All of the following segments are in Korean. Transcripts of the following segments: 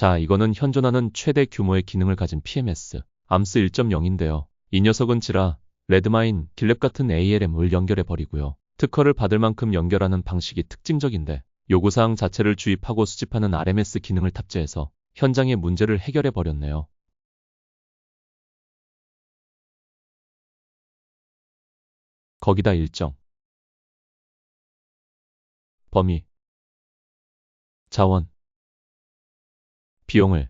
자, 이거는 현존하는 최대 규모의 기능을 가진 PMS, 암스 1.0인데요. 이 녀석은 지라, 레드마인, 길랩 같은 ALM을 연결해 버리고요. 특허를 받을 만큼 연결하는 방식이 특징적인데 요구사항 자체를 주입하고 수집하는 RMS 기능을 탑재해서 현장의 문제를 해결해 버렸네요. 거기다 일정 범위 자원 비용을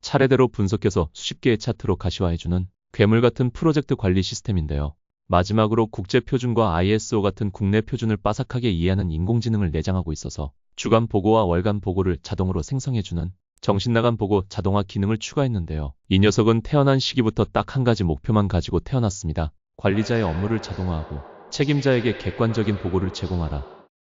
차례대로 분석해서 수십 개의 차트로 가시화해주는 괴물 같은 프로젝트 관리 시스템인데요. 마지막으로 국제 표준과 ISO 같은 국내 표준을 빠삭하게 이해하는 인공지능을 내장하고 있어서 주간 보고와 월간 보고를 자동으로 생성해주는 정신나간 보고 자동화 기능을 추가했는데요. 이 녀석은 태어난 시기부터 딱 한 가지 목표만 가지고 태어났습니다. 관리자의 업무를 자동화하고 책임자에게 객관적인 보고를 제공하라.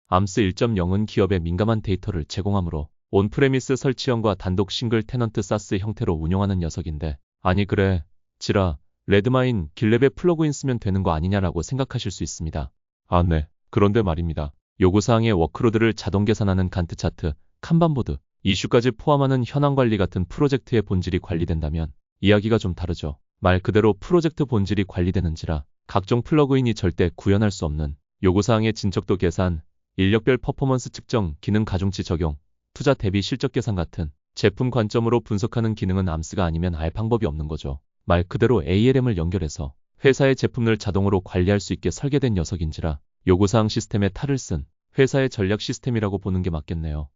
암스 1.0은 기업에 민감한 데이터를 제공하므로 온프레미스 설치형과 단독 싱글 테넌트 사스 형태로 운영하는 녀석인데 아니 그래 지라 레드마인 길랩에 플러그인 쓰면 되는 거 아니냐라고 생각하실 수 있습니다. 아 네. 그런데 말입니다. 요구사항의 워크로드를 자동 계산하는 간트 차트, 칸반보드, 이슈까지 포함하는 현황 관리 같은 프로젝트의 본질이 관리된다면 이야기가 좀 다르죠. 말 그대로 프로젝트 본질이 관리되는지라 각종 플러그인이 절대 구현할 수 없는 요구사항의 진척도 계산, 인력별 퍼포먼스 측정, 기능 가중치 적용, 투자 대비 실적 계산 같은 제품 관점으로 분석하는 기능은 암스가 아니면 알 방법이 없는 거죠. 말 그대로 ALM을 연결해서 회사의 제품을 자동으로 관리할 수 있게 설계된 녀석인지라 요구사항 시스템에 탈을 쓴 회사의 전략 시스템이라고 보는 게 맞겠네요.